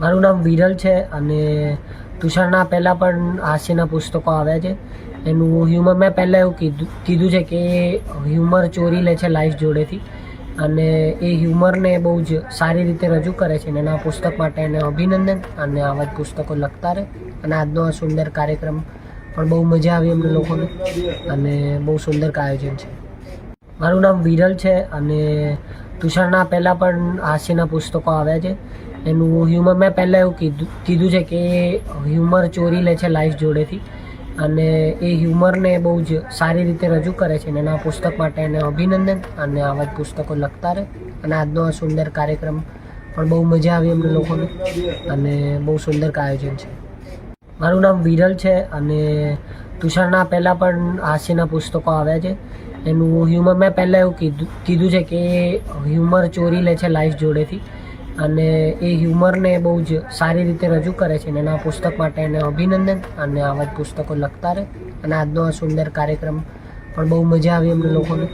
મારું નામ વિરલ છે અને તુષારના પહેલાં પણ હાસ્યના પુસ્તકો આવ્યા છે. એનું હ્યુમર મેં પહેલાં એવું કીધું કીધું છે કે હ્યુમર ચોરી લે છે લાઈફ જોડેથી. અને એ હ્યુમરને બહુ જ સારી રીતે રજૂ કરે છે અને એના પુસ્તક માટે એને અભિનંદન અને આવા જ પુસ્તકો લખતા રહે. અને આજનો આ સુંદર કાર્યક્રમ પણ બહુ મજા આવી અમને લોકોને. અને બહુ સુંદર આયોજન છે. મારું નામ વિરલ છે અને તુષારના પહેલાં પણ હાસ્યના પુસ્તકો આવ્યા છે. એનું હ્યુમર મેં પહેલાં એવું કીધું કીધું છે કે હ્યુમર ચોરી લે છે લાઈફ જોડેથી. અને એ હ્યુમરને બહુ જ સારી રીતે રજૂ કરે છે અને એના પુસ્તક માટે એને અભિનંદન અને આવા જ પુસ્તકો લખતા રહે. અને આજનો આ સુંદર કાર્યક્રમ પણ બહુ મજા આવી અમને લોકોને. અને બહુ સુંદર આયોજન છે. મારું નામ વિરલ છે અને તુષારના પહેલાં પણ હાસ્યના પુસ્તકો આવ્યા છે. એનું હ્યુમર મેં પહેલાં એવું કીધું કીધું છે કે હ્યુમર ચોરી લે છે લાઈફ જોડેથી. અને એ હ્યુમરને બહુ જ સારી રીતે રજૂ કરે છે અને એના પુસ્તક માટે એને અભિનંદન અને આવા જ પુસ્તકો લખતા રહે. અને આજનો આ સુંદર કાર્યક્રમ પણ બહુ મજા આવી અમને લોકોને.